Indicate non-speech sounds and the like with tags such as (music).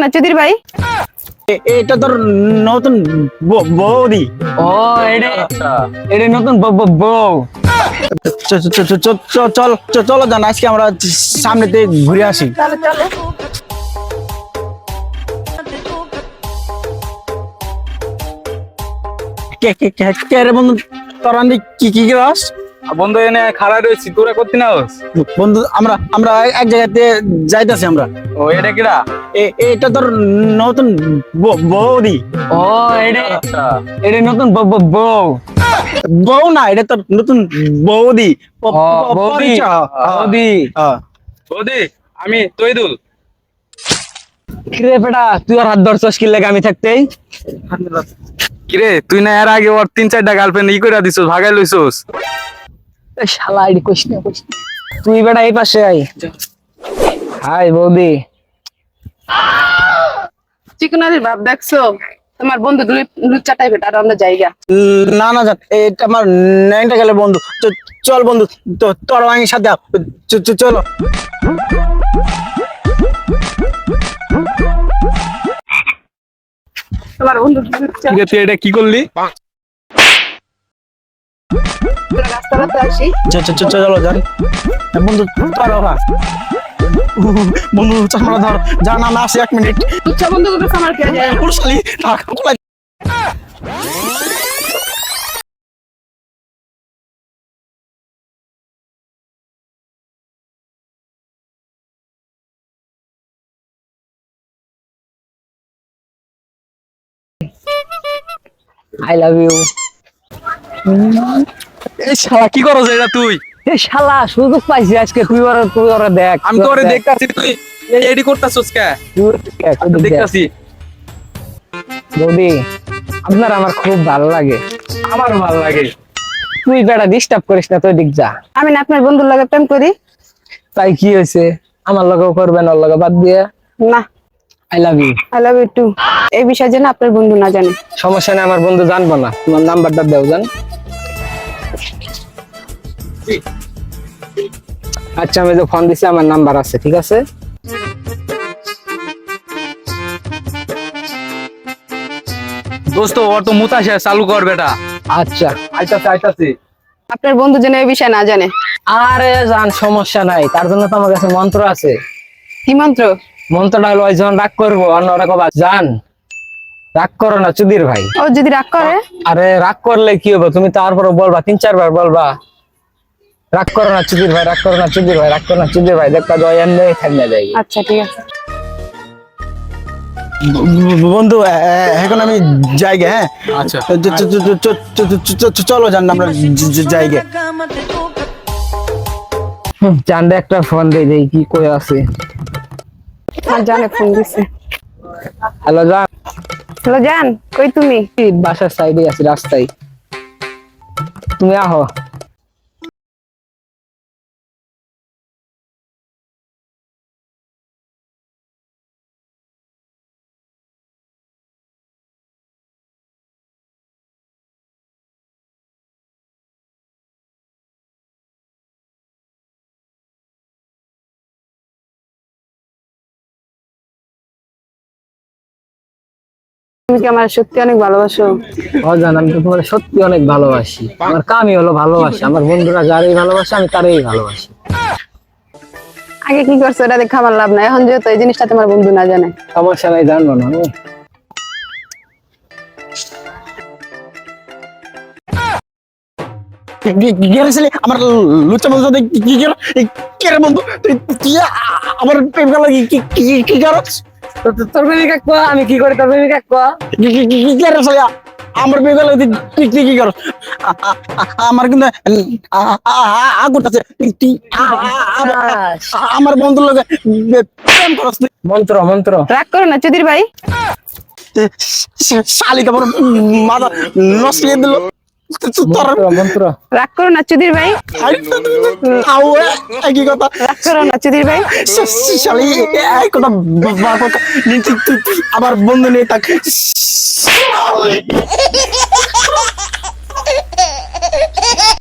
না চুদির ভাই? এটা তোর নতুন বৌদি। ও এটা এটা নতুন বউ- চ- চল চলো জান আজকে আমরা সামনে সামনেতে ঘুরে আসি। চলো চলো কে কে কে কে রে বন্ধু? তোর কি কি রস বন্ধু এনে খাড়া রয়েছি তোরা করতে না বন্ধু আমরা আমরা এক জায়গাতে যাইতাছি আমরা। ও এটা কিরা এটা তোর নতুন বৌদি। ও এটা এটা নতুন বউ- না এটা তোর নতুন বৌদি। বৌদি। বৌদি। হ্যাঁ। বৌদি আমি তৈদুল। কিরে বেটা তুই আর হাত ধরছস কি লাগে আমি থাকতেই? কিরে তুই না এর আগে ওর তিন চারটা গার্লফ্রেন্ড ই করে দিছস ভাগাই লইছস? শালা আইডি কইস না কইস তুই বেটা এই পাশে আই হাই বৌদি। চিকনারির ভাব দেখছ? তোমার বন্ধু লুচ্চাটাই বেটা আর আমরা জায়গা না না জান এটা আমার ন্যাংটা গেলে বন্ধু। চল বন্ধু তো- তোর আমি সাথে আয়। চ- চ- চলো। তোমার বন্ধু লুচ্চা। তুই এটা কি করলি? তলাতে আসি। চলো যান বন্ধু পারো না বন্ধু চামড়া ধর। যা না না আসি এক মিনিট। ইচ্ছা বন্ধু তোকে আমার কে? যায় পুরুষালি টাকা কোলা I love you. এই শালা কি করছ এটা তুই? এ শালা সুযোগ পাইছি আজকে তুই ওরা তুই ওরা দেখ আমি তো ওরে দেখতাছি তুই এডি করতাছস কে? দেখতাছি দেখতাছি। বৌদি আপনার আমার খুব ভালো লাগে। আমারও ভালো লাগে। তুই বেটা ডিস্টার্ব করিস না তুই দিক যা। আমি না আপনার বন্ধুর লাগে প্রেম করি? তাই কি হয়েছে? আমার লগেও করবেন ওর লগে বাদ দিয়ে। না। I love you I love you too এই বিষয়ে যেন আপনার বন্ধু না জানে। সমস্যা নেই আমার বন্ধু জানব না। তোমার নাম্বারটা দেও জান। আচ্ছা আমি যে ফোন দিছি আমার নাম্বার আছে ঠিক আছে? দোস্ত অটো মুতাশে চালু কর বেটা। আচ্ছা আইতাছে আইতাছে। আপনার বন্ধু যেন এই বিষয়ে না জানে। আরে জান সমস্যা নাই তার জন্য তো আমার কাছে মন্ত্র আছে। কি মন্ত্র? মন্ত্রটা হলো ওই যখন রাগ করব অন্য ওরা কবা জান রাগ করো না চুদির ভাই। ও যদি রাগ করে? আরে রাগ করলে কি হবে? তুমি তারপরে বলবা তিন চারবার বলবা। রাগ করো না চুদির ভাই রাগ করো না চুদির ভাই রাগ করো না চুদির ভাই দেখো জয় এমনি থাকলে যাই আচ্ছা ঠিক আছে। বন্ধু এখন আমি জায়গা হ্যাঁ? আচ্ছা। চলো জান আমরা জায়গা চান্দে একটা ফোন দিয়ে দেই কি কই আছে? আর জানে ফোন দিছে। হ্যালো জান। হ্যালো জান কই তুমি? বাসার সাইডে আছি রাস্তায়। তুমি আহো। তুমি কি আমার সত্যি অনেক ভালোবাসো? ও জান আমি তো তোমার সত্যি অনেক ভালোবাসি। আমার কামই হলো ভালোবাসি। আমার বন্ধুরা যারাই ভালোবাসে আমি তারাই ভালোবাসি। আগে কি করছ? এটা দেখে আমার লাভ নাই। এখন যেহেতু এই জিনিসটা তোমার বন্ধু না জানে। সমস্যা নাই জানব না আমি। আমার লুচা বন্ধু কি কি কর বন্ধু? তুই কি আমার প্রেম কি কি কি- তোর প্রেমিকা ক? আমি কি করি তোর প্রেমিকা আমার আমার কিন্তু আগুন আছে আচ্ছা। আমার বন্ধুর প্রেম করস মন্ত্র মন্ত্র। রাগ করো না চৌধুরী ভাই। শালিকা বড় মাথা নষ্ট দিল। রাগ করো না চুদির ভাই। তাও একই কথা। রাগ করো না চুদির ভাই। শালি এই কথা বার কথা। তুই তুই আমার বন্ধু নিয়ে থাক (laughs)